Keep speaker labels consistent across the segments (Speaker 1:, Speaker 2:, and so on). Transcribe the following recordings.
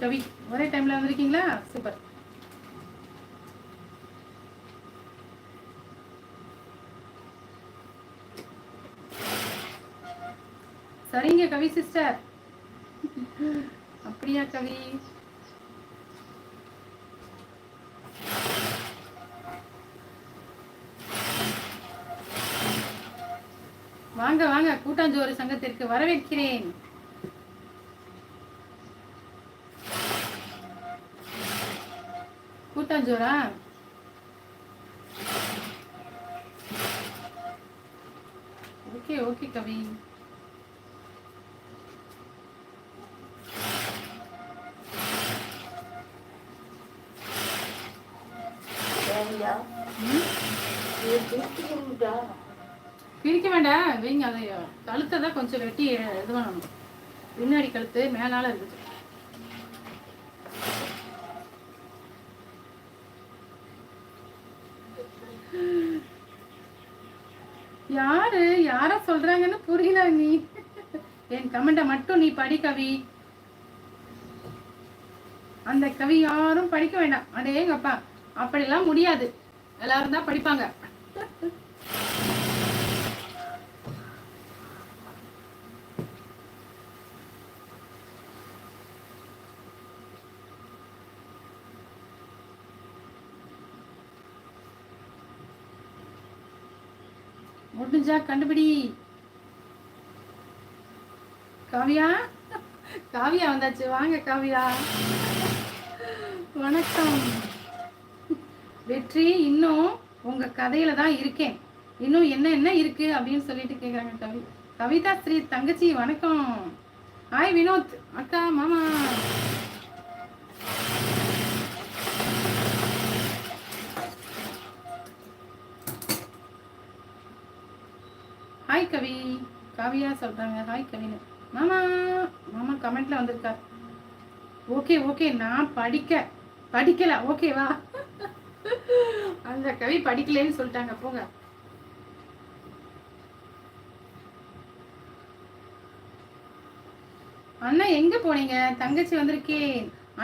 Speaker 1: கவி ஒரே டைம்ல வந்திருக்கீங்களா? சூப்பர் சரிங்க கவி சிஸ்டர் அப்படியா கவி? வாங்க வாங்க கூட்டாஞ்சோறு சங்கத்திற்கு வரவேற்கிறேன். கூட்டாஞ்சோரா ஓகே ஓகே கவி. பிரிக்க வேண்டாம் வைங்க அதை கழுத்தை தான் கொஞ்சம் வெட்டி இது பண்ணணும். பின்னாடி கழுத்து மேலால இருக்குது. யாரு? யார சொல்றாங்கன்னு புரியல நீ. என் கமெண்ட மட்டும் நீ படி கவி. அந்த கவி யாரும் படிக்க வேண்டாம். அடேங்கப்பா அப்படிலாம் முடியாது. எல்லாரும் தான் படிப்பாங்க. முடிஞ்சா கண்டுபிடி. காவியா? காவியா வந்தாச்சு. வாங்க காவியா. வணக்கம். வெற்றி இன்னும் உங்க கதையில தான் இருக்கேன். இன்னும் என்ன என்ன இருக்கு அப்படின்னு சொல்லிட்டு கேக்குறாங்க கவி கவிதா ஸ்ரீ தங்கச்சி வணக்கம். ஹாய் வினோத். அக்கா மாமா. ஹாய் கவி காவியா சொல்கிறாங்க ஹாய் கவின்னு. மாமா மாமா கமெண்ட்ல வந்திருக்கார். ஓகே ஓகே நான் படிக்க படிக்கல. ஓகேவா அந்த கவி படிக்கலன்னு சொல்லிட்டாங்க. போங்க. அண்ணா எங்க போனீங்க? தங்கச்சி வந்திருக்கே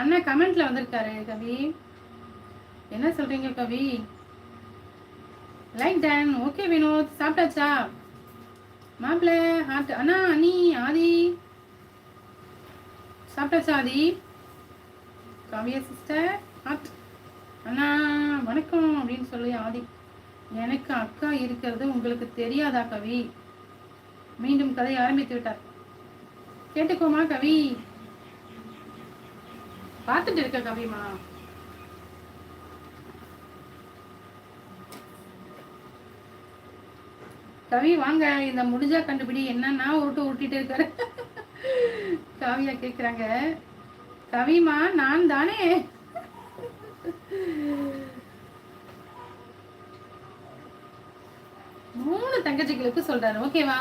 Speaker 1: அண்ணா கமெண்ட்ல வந்திருக்காரு கவி. என்ன சொல்றீங்க Kavi? Like done okay Vinod சாப்பிட்டாச்சா? மாப்பிள்ள ஹார்ட் அண்ணா அண்ணி ஆதி. சாப்பிட்டாச்சா ஆதி? காவியா சிஸ்டர் ஹார்ட் அண்ணா வணக்கம் அப்படின்னு சொல்லி ஆதி. எனக்கு அக்கா இருக்கிறது உங்களுக்கு தெரியாதா கவி? மீண்டும் கதை ஆரம்பித்து விட்டார். கேட்டுக்கோமா கவி? பார்த்துட்டு இருக்க கவிமா. கவி வாங்க இந்த முடிஞ்சா கண்டுபிடி. என்னன்னா உருட்டு உருட்டிட்டு இருக்காரு. காவியா கேக்குறாங்க. கவிமா நான் தானே? மூணு தங்கச்சிகளுக்கு சொல்றாரு. ஓகேவா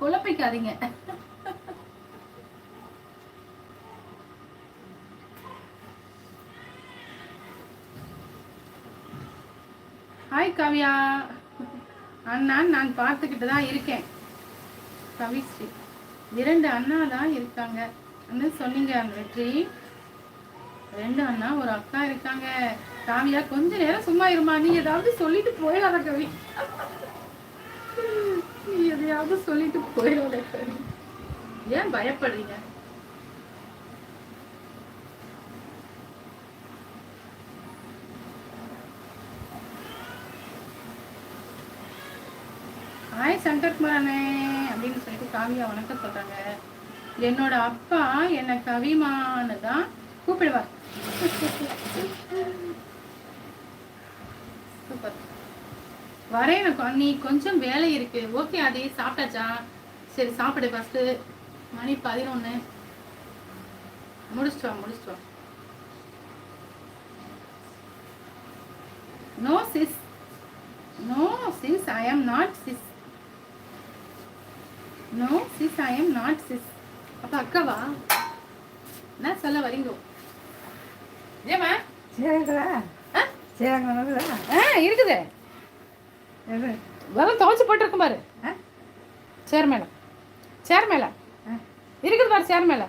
Speaker 1: குழப்பிக்காதீங்க. ஹாய் காவியா. அண்ணா நான் பார்த்துக்கிட்டு தான் இருக்கேன். கவிஸ்ரீ இரண்டு அண்ணா தான் இருக்காங்க. சொன்னீங்க அந்த வெற்றி. ரெண்டு அண்ணா ஒரு அக்கா இருக்காங்க. காவியா கொஞ்ச நேரம் சும்மா இருமா. நீ ஏதாவது சொல்லிட்டு போயிடாத கவி. நீ எதையாவது சொல்லிட்டு போயிடாத கவி. ஏன் பயப்படுறீங்க? ஹாய் சங்கர்குமார் அண்ணே அப்படின்னு சொல்லிட்டு காவியா வணக்கம் சொல்றாங்க. என்னோட அப்பா என்னை கவிமான்னு தான் கூப்பிடுவார். சூப்பர் வரேன் எனக்கு நீ கொஞ்சம் வேலை இருக்கு. ஓகே அதே சாப்பிட்டாச்சா? சரி சாப்பிடு ஃபர்ஸ்ட் மணி பதினொன்று முடிச்சிட்டு வா முடிச்சிட்டு வா. No sis no sis I am not sis no sis I am not sis அப்ப அக்காவா? என்ன சொல்ல வரீங்க? ஏமா
Speaker 2: சரிங்களா? சரிங்களா
Speaker 1: ஆ? இருக்குது. வெறும் துவைச்சு போட்டிருக்கும் பாரு? சேர் மேல. சேர் மேல.
Speaker 2: ஆ.
Speaker 1: இருக்குது பாரு சேர் மேல.